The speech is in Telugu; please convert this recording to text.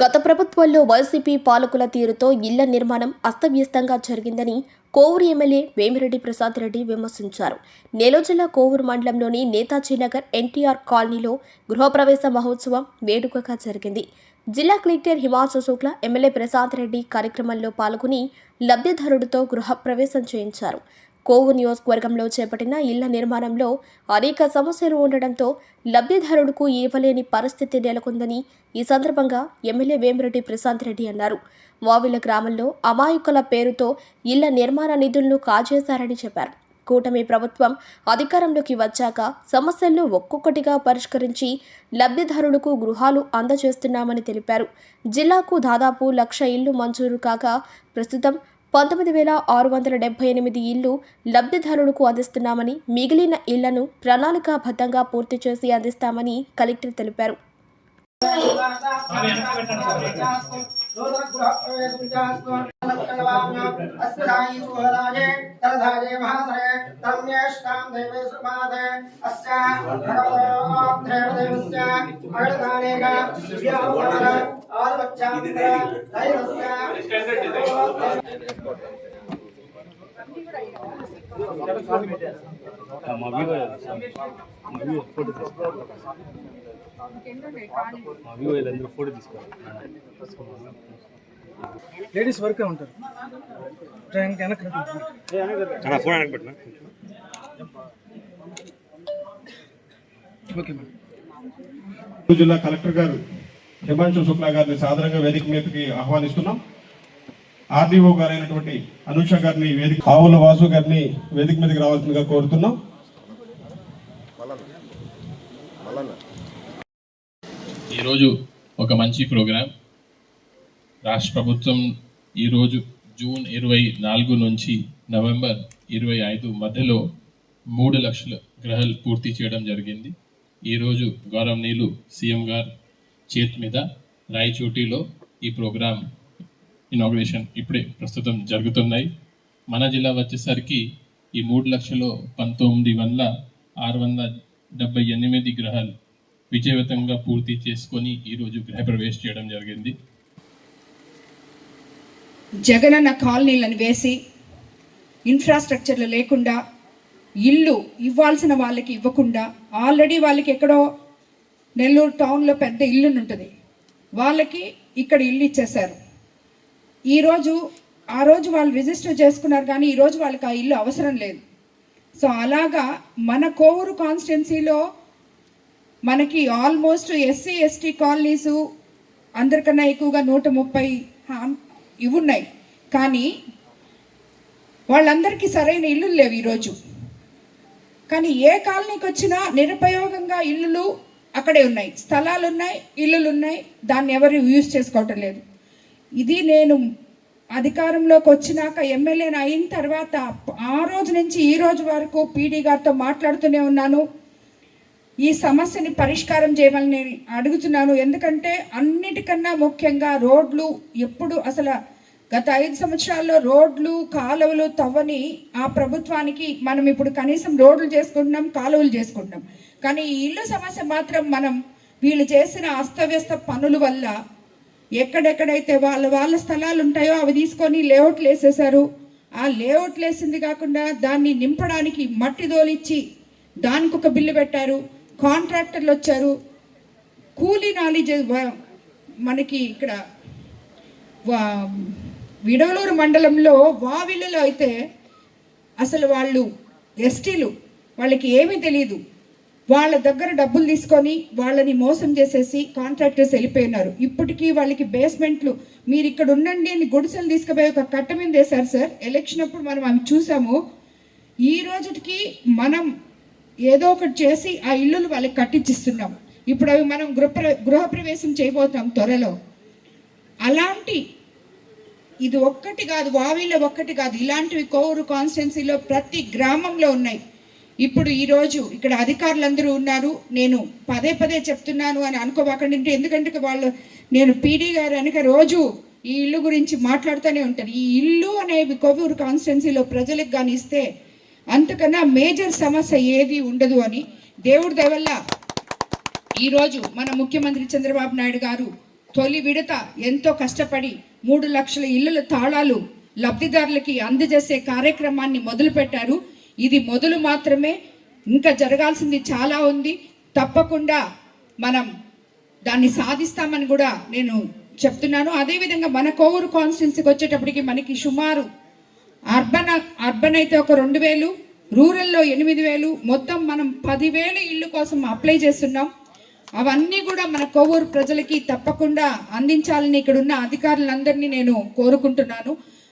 గత ప్రభుత్వంలో వైసీపీ పాలకుల తీరుతో ఇళ్ళ నిర్మాణం అస్తవ్యస్తంగా జరిగిందని కోవూరు ఎమ్మెల్యే వేమిరెడ్డి ప్రసాద్ రెడ్డి విమర్శించారు. నెల్లూరు జిల్లా కోవూరు మండలంలోని నేతాజీ నగర్ ఎన్టీఆర్ కాలనీలో గృహప్రవేశ మహోత్సవం వేడుకగా జరిగింది. జిల్లా కలెక్టర్ హిమాంశు శుక్ల ఎమ్మెల్యే ప్రసాద్ రెడ్డి కార్యక్రమంలో పాల్గొని లబ్ధిదారుడితో గృహప్రవేశం చేయించారు. కోవు నియోజకవర్గంలో చేపట్టిన ఇళ్ళ నిర్మాణంలో అనేక సమస్యలు ఉండడంతో లబ్ధిదారుడుకు ఇవ్వలేని పరిస్థితి నెలకొందని ఈ సందర్భంగా ఎమ్మెల్యే వేమిరెడ్డి ప్రశాంత్ రెడ్డి అన్నారు. వావిల గ్రామంలో అమాయకుల పేరుతో ఇళ్ళ నిర్మాణ నిధులను కాజేశారని చెప్పారు. కూటమి ప్రభుత్వం అధికారంలోకి వచ్చాక సమస్యలను ఒక్కొక్కటిగా పరిష్కరించి లబ్ధిదారులకు గృహాలు అందజేస్తున్నామని తెలిపారు. జిల్లాకు దాదాపు లక్ష ఇళ్ళు మంజూరు కాగా ప్రస్తుతం పంతొమ్మిది వేల ఆరు వందల డెబ్బై ఎనిమిది ఇళ్ళు లబ్ధిదారులకు అందిస్తున్నామని మిగిలిన ఇళ్ళను ప్రణాళికాబద్ధంగా పూర్తి చేసి అందిస్తామని కలెక్టర్ తెలిపారు. అస్య లేడీస్ వరకే ఉంటారు. ఫోన్ వెనక్కి పెట్టినా? ఓకే మేడం జిల్లా కలెక్టర్ గారు హిమాంశు శుక్లా గారిని సాధారణంగా వేదిక మీదకి ఆహ్వానిస్తున్నాం. ఆర్డీఓ గారైనటువంటి అనూష గారిని వేదిక ఆవుల వాసు గారిని వేదిక మీదకి రావాల్సిందిగా కోరుతున్నాం. ఈరోజు ఒక మంచి ప్రోగ్రాం. రాష్ట్ర ప్రభుత్వం ఈరోజు జూన్ ఇరవై నాలుగు నుంచి నవంబర్ ఇరవై ఐదు మధ్యలో మూడు లక్షల గ్రహాలు పూర్తి చేయడం జరిగింది. ఈరోజు గౌరవనీయులు సీఎం గారు చేతి మీద రాయచోటిలో ఈ ప్రోగ్రాం ఇనాగ్రేషన్ ఇప్పుడే ప్రస్తుతం జరుగుతున్నాయి. మన జిల్లా వచ్చేసరికి ఈ మూడు లక్షలు పంతొమ్మిది వందల ఆరు వందల డెబ్బై ఎనిమిది గ్రహాలు విజయవంతంగా పూర్తి చేసుకొని ఈరోజు గృహప్రవేశం చేయడం జరిగింది. జగనన్న కాలనీలను వేసి ఇన్ఫ్రాస్ట్రక్చర్లు లేకుండా ఇల్లు ఇవ్వాల్సిన వాళ్ళకి ఇవ్వకుండా ఆల్రెడీ వాళ్ళకి ఎక్కడో నెల్లూరు టౌన్లో పెద్ద ఇల్లు ఉంటుంది వాళ్ళకి ఇక్కడ ఇల్లు ఇచ్చేశారు. ఈరోజు ఆ రోజు వాళ్ళు రిజిస్టర్ చేసుకున్నారు కానీ ఈరోజు వాళ్ళకి ఆ ఇల్లు అవసరం లేదు. సో అలాగా మన కోవూరు కాన్స్టిట్యున్సీలో మనకి ఆల్మోస్ట్ ఎస్సీ ఎస్టీ కాలనీసు అందరికన్నా ఎక్కువగా నూట ముప్పై హామ్- ఇవి ఉన్నాయి. కానీ వాళ్ళందరికీ సరైన ఇల్లు లేవు ఈరోజు కానీ ఏ కాలనీకి వచ్చినా నిరుపయోగంగా ఇల్లులు అక్కడే ఉన్నాయి. స్థలాలు ఉన్నాయి ఇల్లులు ఉన్నాయి దాన్ని ఎవరు యూజ్ చేసుకోవటం లేదు. ఇది నేను అధికారంలోకి వచ్చినాక ఎమ్మెల్యేని అయిన తర్వాత ఆ రోజు నుంచి ఈ రోజు వరకు పీడీ గారితో మాట్లాడుతూనే ఉన్నాను. ఈ సమస్యని పరిష్కారం చేయమని నేను అడుగుతున్నాను. ఎందుకంటే అన్నిటికన్నా ముఖ్యంగా రోడ్లు ఎప్పుడు అసలు గత ఐదు సంవత్సరాల్లో రోడ్లు కాలువలు తవ్వని ఆ ప్రభుత్వానికి మనం ఇప్పుడు కనీసం రోడ్లు చేసుకుంటున్నాం కాలువలు చేసుకుంటున్నాం. కానీ ఈ ఇల్లు సమస్య మాత్రం మనం వీళ్ళు చేసిన అస్తవ్యస్త పనుల వల్ల ఎక్కడెక్కడైతే వాళ్ళ వాళ్ళ స్థలాలు ఉంటాయో అవి తీసుకొని లేఅవుట్లు వేసేసారు ఆ లేఅవుట్లు వేసింది కాకుండా దాన్ని నింపడానికి మట్టి దోలిచ్చి దానికి ఒక బిల్లు పెట్టారు. కాంట్రాక్టర్లు వచ్చారు. కూలీ నాలెడ్జ్ మనకి ఇక్కడ వా- విడవలూరు మండలంలో వావిళ్ళలో అయితే అసలు వాళ్ళు ఎస్టీలు. వాళ్ళకి ఏమీ తెలియదు వాళ్ళ దగ్గర డబ్బులు తీసుకొని వాళ్ళని మోసం చేసేసి కాంట్రాక్టర్స్ వెళ్ళిపోయినారు. ఇప్పటికీ వాళ్ళకి బేస్మెంట్లు మీరు ఇక్కడ ఉండండి అని గుడిసెలు తీసుకుపోయి ఒక కట్ట మీద వేశారు సార్. ఎలక్షన్ అప్పుడు మనం అవి చూసాము. ఈ రోజుకి మనం ఏదో ఒకటి చేసి ఆ ఇల్లులు వాళ్ళకి కట్టించిస్తున్నాం ఇప్పుడు అవి మనం గృహ గృహప్రవేశం చేయబోతున్నాం త్వరలో. అలాంటి ఇది ఒక్కటి కాదు వావిలో ఒక్కటి కాదు. ఇలాంటివి కోవూరు కాన్స్టిట్యున్సీలో ప్రతి గ్రామంలో ఉన్నాయి. ఇప్పుడు ఈరోజు ఇక్కడ అధికారులందరూ ఉన్నారు. నేను పదే పదే చెప్తున్నాను అని అనుకోబాకండి. అంటే ఎందుకంటే వాళ్ళు నేను పీడీ గారు వెనక రోజు ఈ ఇల్లు గురించి మాట్లాడుతూనే ఉంటాను. ఈ ఇల్లు అనేవి కోవూరు కాన్స్టిట్యున్సీలో ప్రజలకు కానీ ఇస్తే అంతకన్నా మేజర్ సమస్య ఏది ఉండదు అని దేవుడి దయవల్ల ఈరోజు మన ముఖ్యమంత్రి చంద్రబాబు నాయుడు గారు తొలి విడత ఎంతో కష్టపడి మూడు లక్షల ఇళ్ళల తాళాలు లబ్ధిదారులకి అందజేసే కార్యక్రమాన్ని మొదలుపెట్టారు. ఇది మొదలు మాత్రమే ఇంకా జరగాల్సింది చాలా ఉంది. తప్పకుండా మనం దాన్ని సాధిస్తామని కూడా నేను చెప్తున్నాను. అదేవిధంగా మన కోవూరు కాన్స్టిట్యున్సీకి వచ్చేటప్పటికి మనకి సుమారు అర్బన్ అర్బన్ అయితే ఒక రెండు వేలు రూరల్లో ఎనిమిది వేలు మొత్తం మనం పదివేలు ఇల్లు కోసం అప్లై చేస్తున్నాం. అవన్నీ కూడా మన కొవ్వూరు ప్రజలకి తప్పకుండా అందించాలని ఇక్కడ ఉన్న అధికారులందరినీ నేను కోరుకుంటున్నాను.